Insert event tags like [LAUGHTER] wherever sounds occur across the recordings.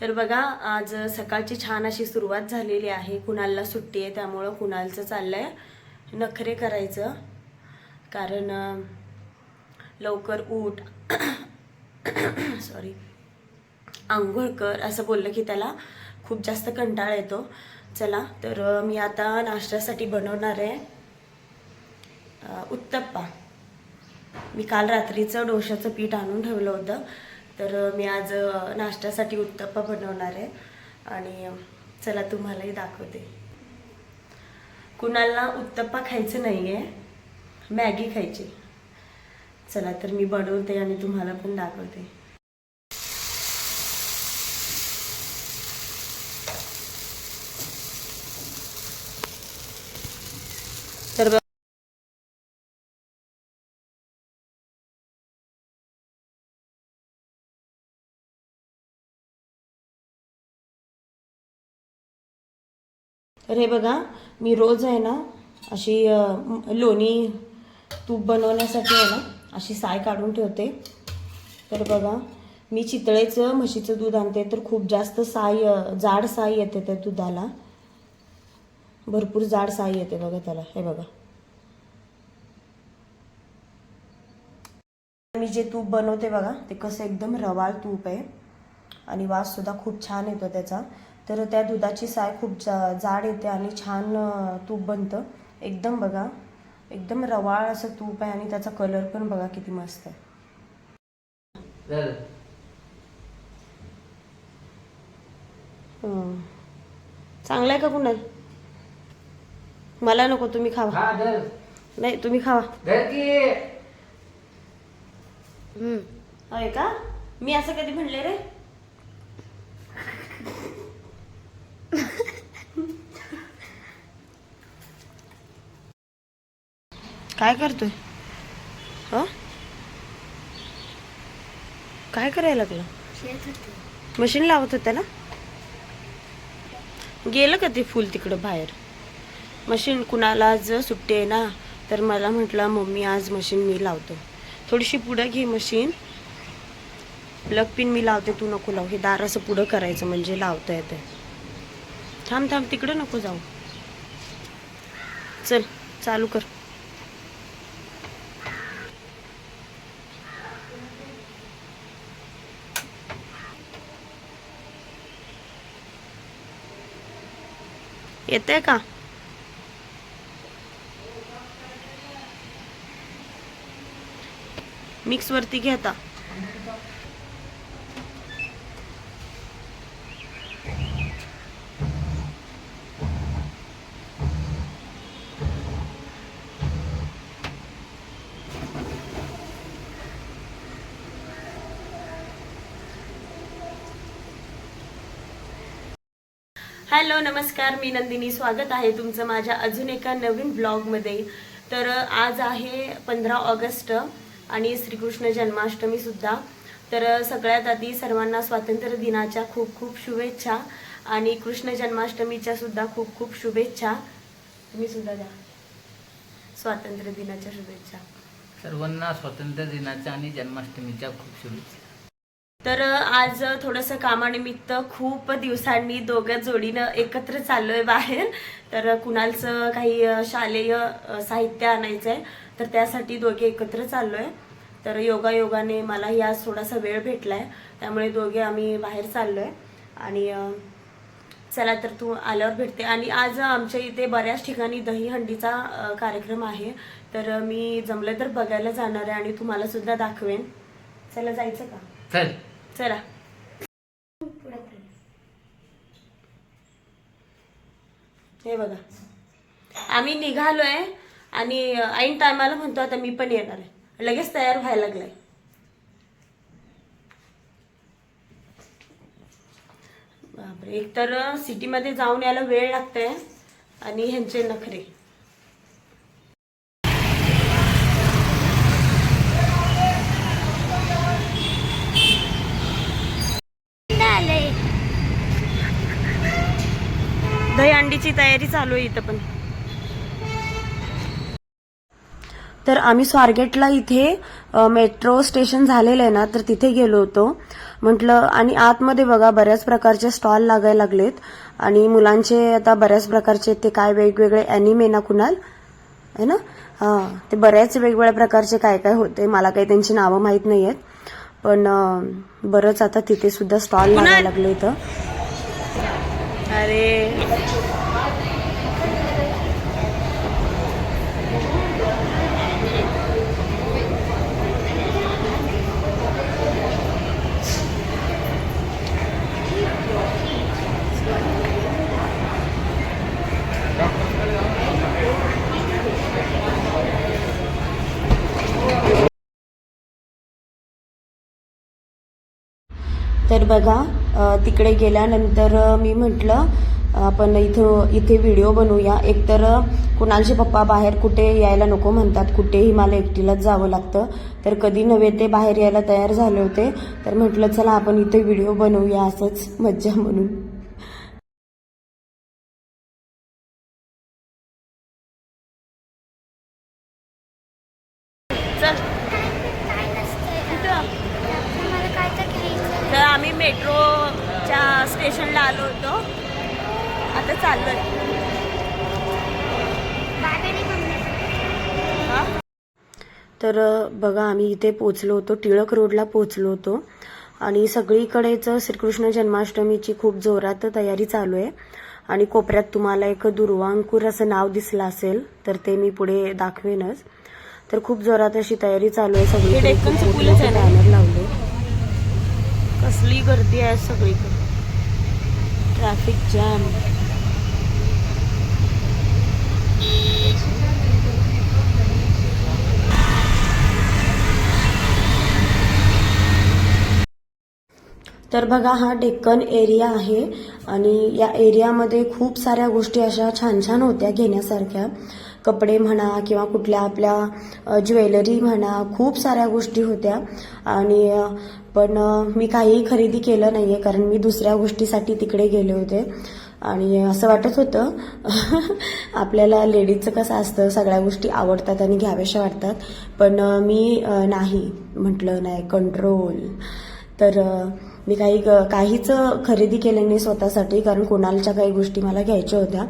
तर बघा आज सकाळची छान अशी सुरुवात झालेली आहे. कुणालला सुट्टी आहे त्यामुळं कुणालचं चाललं आहे नखरे करायचं. कारण लवकर उठ सॉरी [COUGHS] आंघोळ कर असं बोललं की त्याला खूप जास्त कंटाळा येतो. चला तर मी आता नाश्त्यासाठी बनवणार आहे उत्तप्पा. मी काल रात्रीचं डोशाचं पीठ आणून ठेवलं होतं. तर मी आज नाश्त्यासाठी उत्तप्पा बनवणार आहे. आणि चला तुम्हालाही दाखवते. कुणाला उत्तप्पा खायचं नाही आहे मॅगी खायची. चला तर मी बनवते आणि तुम्हाला पण दाखवते तर बघ- तर हे बघा मी रोज आहे ना अशी लोणी तूप बनवण्यासाठी आहे ना अशी साय काढून ठेवते. तर बघा मी चितळेचं म्हशीचं दूध आणते तर खूप जास्त साय जाड साय येते त्या दुधाला. भरपूर जाड साय येते बघा त्याला हे बघा. मी जे तूप बनवते बघा ते कसं एकदम रवाळ तूप आहे. आणि वाससुद्धा खूप छान येतो त्याचा. तर त्या दुधाची साय खूप जा जाड येते आणि छान तूप बनतं. एकदम बघा एकदम रवाळ असं तूप आहे आणि त्याचा कलर पण बघा किती मस्त आहे. चांगलं आहे का कुणाल? मला नको तुम्ही खावा. हा नाही तुम्ही खावा. होय का? मी असं कधी म्हणले रे? काय करतोय? ह? काय करायला लागलं? मशीन लावत होत्या ना? गेलं का ते फुल तिकडं बाहेर? मशीन कुणाला आज सुट्टी आहे ना तर मला म्हटलं मम्मी आज मशीन मी लावतो. थोडीशी पुढं घे मशीन. प्लग पिन मी लावते तू नको लाव. हे दार असं पुढं करायचं म्हणजे लावता येते. थांब थांब तिकडं नको जाऊ. चल चालू कर. येते का? मिक्स वरती हॅलो नमस्कार मी नंदिनी. स्वागत आहे तुमचं माझ्या अजून एका नवीन ब्लॉगमध्ये. तर आज आहे पंधरा ऑगस्ट आणि श्रीकृष्ण जन्माष्टमीसुद्धा तर सगळ्यात आधी सर्वांना स्वातंत्र्य दिनाच्या खूप खूप शुभेच्छा आणि कृष्ण जन्माष्टमीच्या सुद्धा खूप खूप शुभेच्छा. तुम्ही सुद्धा द्या. स्वातंत्र्य दिनाच्या शुभेच्छा. सर्वांना स्वातंत्र्य दिनाच्या आणि जन्माष्टमीच्या खूप शुभेच्छा. तर आज थोडंसं कामानिमित्त खूप दिवसांनी दोघं जोडीनं एकत्र चाललोय बाहेर. तर कुणालचं काही शालेय साहित्य आणायचं आहे तर त्यासाठी दोघे एकत्र चाललोय. तर योगा योगाने मलाही आज थोडासा वेळ भेटलाय त्यामुळे दोघे आम्ही बाहेर चाललोय. आणि चला तर तू आल्यावर भेटते. आणि आज आमच्या इथे बऱ्याच ठिकाणी दहीहंडीचा कार्यक्रम आहे. तर मी जमलं तर बघायला जाणार आहे आणि तुम्हाला सुद्धा दाखवेन. चला जायचं का? चल. चला. हे बघा. आम्ही निघालोय आणि ऐन टायमाला म्हणतो आता मी पण येणार आहे. लगेच तयार व्हायला लागलाय. बापरे एक तर सिटीमध्ये जाऊन यायला वेळ लागतंय आणि ह्यांचे नखरे. तयारी चालू आहे इथं पण. तर आम्ही स्वारगेटला इथे मेट्रो स्टेशन झालेलं आहे ना तर तिथे गेलो होतो. म्हटलं आणि आतमध्ये बघा बऱ्याच प्रकारचे स्टॉल लागायला लागलेत. आणि मुलांचे आता बऱ्याच प्रकारचे ते काय वेगवेगळे अॅनिमे ना कुणाल? है ना? हा ते बऱ्याच वेगवेगळ्या प्रकारचे काय काय होते मला काही त्यांची नावं माहीत नाही आहेत पण बरंच आता तिथे सुद्धा स्टॉल लागायला लागले इथं. अरे तर बघा तिकडे गेल्यानंतर मी म्हटलं आपण इथं इथे व्हिडिओ बनवूया. एकतर कुणालचे पप्पा बाहेर कुठे यायला नको म्हणतात कुठेही मला एकटीलाच जावं लागतं. तर कधी नव्हे ते बाहेर यायला तयार झाले होते. तर म्हटलं चला आपण इथे व्हिडिओ बनवूया असंच मज्जा म्हणून. चल मला काय तर घ्यायचं तर आम्ही मेट्रोच्या स्टेशनला आलो होतो. आता चाललोय. बाबेने मम्मी तर बघा आम्ही इथे पोचलो होतो टिळक रोडला पोचलो होतो. आणि सगळीकडेच श्रीकृष्ण जन्माष्टमीची खूप जोरात तयारी चालू आहे. आणि कोपऱ्यात तुम्हाला एक दुर्वांकूर असं नाव दिसलं असेल तर ते मी पुढे दाखवेनच. तर खूप जोरात अशी तयारी चालू आहे मोठे बॅनर लावले कसली गर्दी आहे सगळीकडे. ट्रॅफिक जॅम तर बघा हा डेक्कन एरिया आहे आणि या एरियामध्ये खूप साऱ्या गोष्टी अशा छान छान होत्या घेण्यासारख्या. कपडे म्हणा किंवा कुठल्या आपल्या ज्वेलरी म्हणा खूप साऱ्या गोष्टी होत्या. आणि पण मी काहीही खरेदी केलं नाहीये कारण मी दुसऱ्या गोष्टीसाठी तिकडे गेले होते. आणि असं वाटत होतं [LAUGHS] आपल्याला लेडीजचं कसं असतं सगळ्या गोष्टी आवडतात आणि घ्याव्याशा वाटतात. पण मी नाही म्हटलं नाही कंट्रोल तर मी काही काहीच खरेदी केलं नाही स्वतःसाठी कारण कोणालच्या काही गोष्टी मला घ्यायच्या होत्या.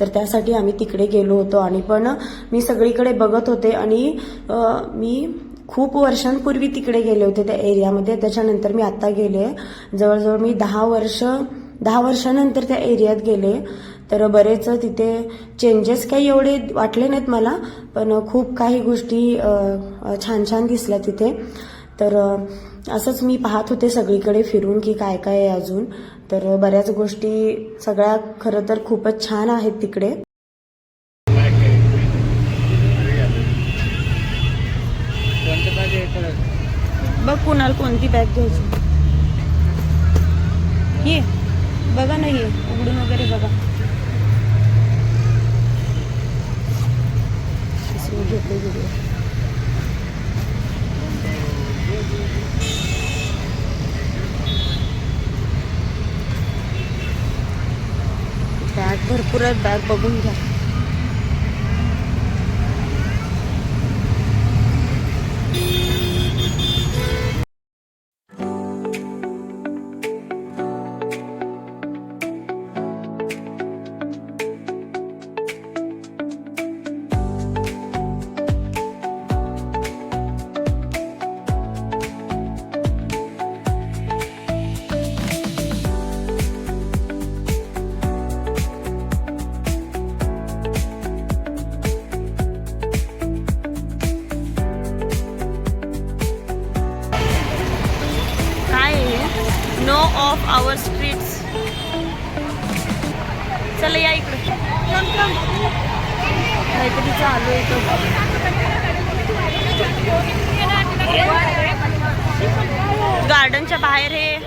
तर त्यासाठी आम्ही तिकडे गेलो होतो आणि पण मी सगळीकडे बघत होते आणि मी खूप वर्षांपूर्वी तिकडे गेले होते त्या एरियामध्ये. त्याच्यानंतर मी आता गेले. जवळजवळ मी दहा वर्ष दहा वर्षानंतर त्या एरियात गेले. तर बरेच तिथे चेंजेस काही एवढे वाटले नाहीत मला पण खूप काही गोष्टी छान छान दिसल्या तिथे. तर असंच मी पाहत होते सगळीकडे फिरून की काय काय आहे अजून. तर बऱ्याच गोष्टी सगळ्या खरं तर खूपच छान आहेत तिकडे कोणतं पाहिजे एकच बघ कोणाला कोणती बॅग घ्यायची. ये बघा ना ये उघडून वगैरे बघा. असं व्हिडिओ बॅग भरपूर आहेत बॅग बघून घ्या. काहीतरी चालू येतो इथं. गार्डनच्या बाहेर हे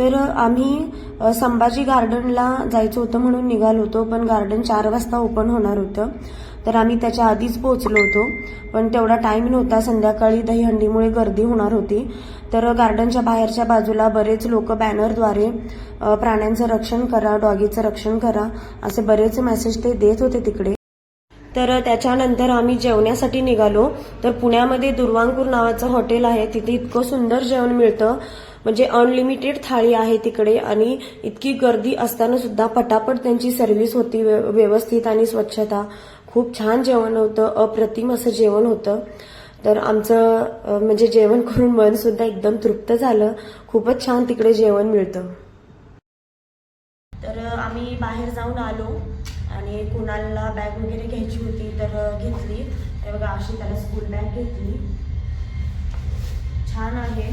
तर आम्ही संभाजी गार्डनला जायचं होतं म्हणून निघालो होतो पण गार्डन चार वाजता ओपन होणार होतं. तर आम्ही त्याच्या आधीच पोहोचलो होतो पण तेवढा टाईम नव्हता. संध्याकाळी दहीहंडीमुळे गर्दी होणार होती. तर गार्डनच्या बाहेरच्या बाजूला बरेच लोक बॅनरद्वारे प्राण्यांचं रक्षण करा डॉगीचं रक्षण करा असे बरेच मेसेज ते देत होते तिकडे. तर त्याच्यानंतर आम्ही जेवण्यासाठी निघालो. तर पुण्यामध्ये दुर्वांकूर नावाचं हॉटेल आहे. तिथे इतकं सुंदर जेवण मिळतं. म्हणजे अनलिमिटेड थाळी आहे तिकडे आणि इतकी गर्दी असताना सुद्धा पटापट त्यांची सर्व्हिस होती व्यवस्थित आणि स्वच्छता. खूप छान जेवण होतं. अप्रतिम असं जेवण होतं. तर आमचं म्हणजे जेवण करून मन सुद्धा एकदम तृप्त झालं. खूपच छान तिकडे जेवण मिळतं. तर आम्ही बाहेर जाऊन आलो. कुणाला बॅग वगैरे घ्यायची होती तर घेतली. हे बघा अशी त्याला स्कूल बॅग घेतली. छान आहे.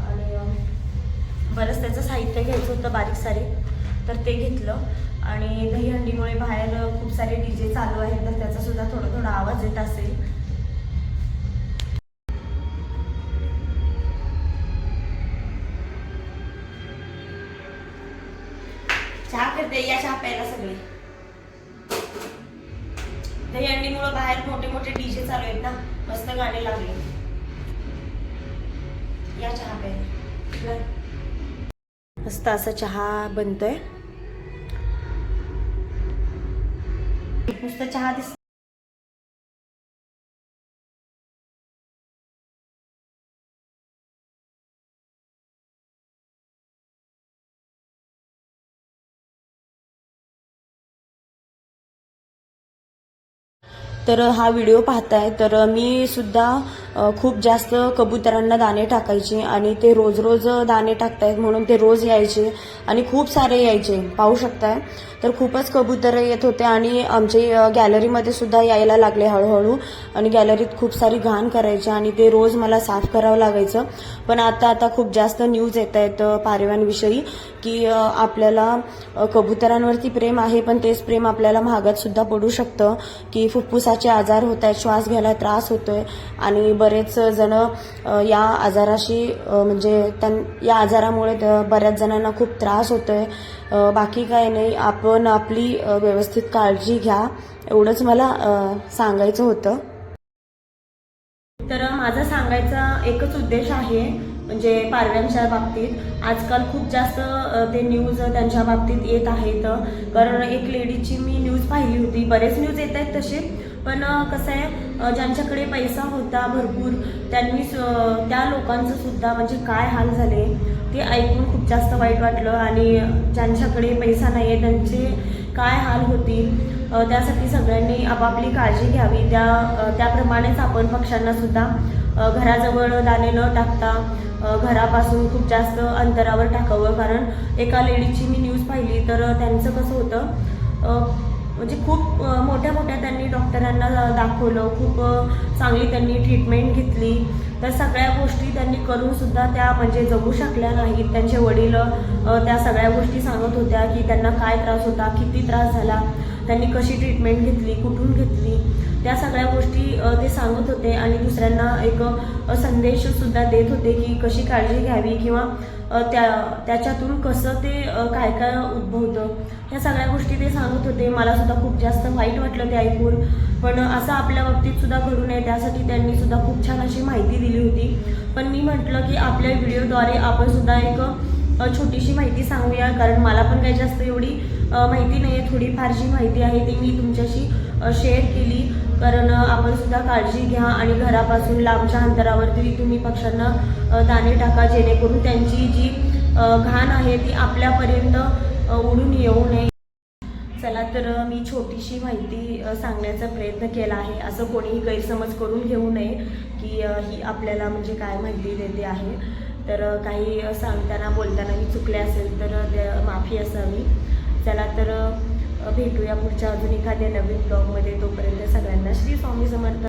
आणि बरंच त्याचं साहित्य घ्यायचं होतं बारीक सारीक. तर ते घेतलं. आणि दहीहंडीमुळे बाहेर खूप सारे डीजे चालू आहेत तर त्याचा सुद्धा थोडा थोडा आवाज येत असेल. चहा करते या चहा प्यायला सगळे. बाहेर मोठे मोठे डीजे चालू आहेत ना मस्त गाणे लागले. या चहा प्यायला मस्त असा चहा बनतोय. नुसतं चहा दिस तर हा व्हिडिओ पाहताय. तर मी सुद्धा खूप जास्त कबुतरांना दाणे टाकायचे आणि ते रोज रोज दाणे टाकतायत म्हणून ते रोज यायचे आणि खूप सारे यायचे. पाहू शकताय? तर खूपच कबूतर येत होते आणि आमचे गॅलरीमध्ये सुद्धा यायला लागले हळूहळू आणि गॅलरीत खूप सारी घाण करायचे आणि ते रोज मला साफ करावं लागायचं. पण आता आता खूप जास्त न्यूज येत आहेत अ, पारेवांविषयी की आपल्याला कबुतरांवरती प्रेम आहे पण तेच प्रेम आपल्याला महागात सुद्धा पडू शकतं की फुफ्फुसाचे आजार होत आहेत श्वास घ्यायला त्रास होतोय आणि बरेच जण या आजाराशी म्हणजे त्यां या आजारामुळे बऱ्याच जणांना खूप त्रास होतो आहे बाकी काय नाही आपण आपली व्यवस्थित काळजी घ्या. एवढंच मला सांगायचं होतं. तर माझा सांगायचा एकच उद्देश आहे म्हणजे पारव्यांच्या बाबतीत. आजकाल खूप जास्त ते न्यूज त्यांच्या बाबतीत येत आहेत. कारण एक लेडीची मी न्यूज पाहिली होती. बरेच न्यूज येत आहेत तसे. पण कसं आहे ज्यांच्याकडे पैसा होता भरपूर त्यांनी त्या लोकांचं सुद्धा म्हणजे काय हाल झाले ते ऐकून खूप जास्त वाईट वाटलं आणि ज्यांच्याकडे पैसा नाही आहे त्यांचे काय हाल होतील त्यासाठी सगळ्यांनी आपापली काळजी घ्यावी. त्या त्याप्रमाणेच आपण पक्ष्यांना सुद्धा घराजवळ दाणे न टाकता घरापासून खूप जास्त अंतरावर टाकावं. कारण एका लेडीची मी न्यूज पाहिली तर त्यांचं कसं होतं म्हणजे खूप मोठ्या मोठ्या त्यांनी डॉक्टरांना दाखवलं खूप चांगली त्यांनी ट्रीटमेंट घेतली. तर सगळ्या गोष्टी त्यांनी करून सुद्धा त्या म्हणजे जगू शकल्या नाहीत. त्यांचे वडील त्या सगळ्या गोष्टी सांगत होत्या की त्यांना काय त्रास होता किती त्रास झाला. त्यांनी कशी ट्रीटमेंट घेतली कुठून घेतली. त्या सगळ्या गोष्टी ते सांगत होते आणि दुसऱ्यांना एक संदेश सुद्धा देत होते की कशी काळजी घ्यावी किंवा त्या त्याच्यातून कसं ते काय काय उद्भवतं. ह्या सगळ्या गोष्टी ते सांगत होते. मला सुद्धा खूप जास्त वाईट वाटलं ते ऐकून. पण असं आपल्या बाबतीत सुद्धा घडू नये. त्यासाठी त्यांनी सुद्धा खूप छान अशी माहिती दिली होती. पण मी म्हटलं की आपल्या व्हिडिओद्वारे आपण सुद्धा एक छोटीशी माहिती सांगूया. कारण मला पण काही जास्त एवढी माहिती नाही आहे थोडीफारशी माहिती आहे ती मी तुमच्याशी शेअर केली. कारण आपण सुद्धा काळजी घ्या आणि घरापासून लांबच्या अंतरावरती तुम्ही पक्ष्यांना दाणे टाका जेणेकरून त्यांची जी घाण आहे ती आपल्यापर्यंत उडून येऊ नये. चला तर मी छोटीशी माहिती सांगण्याचा प्रयत्न केला आहे. असं कोणीही गैरसमज करून घेऊ नये की ही आपल्याला म्हणजे काय माहिती देते आहे. तर काही सांगताना बोलताना मी चुकले असेल तर माफी असावी. चला तर भेटूया पुढच्या अजून एखाद्या नवीन ब्लॉगमध्ये तोपर्यंत सगळ्यांना श्री स्वामी समर्थ.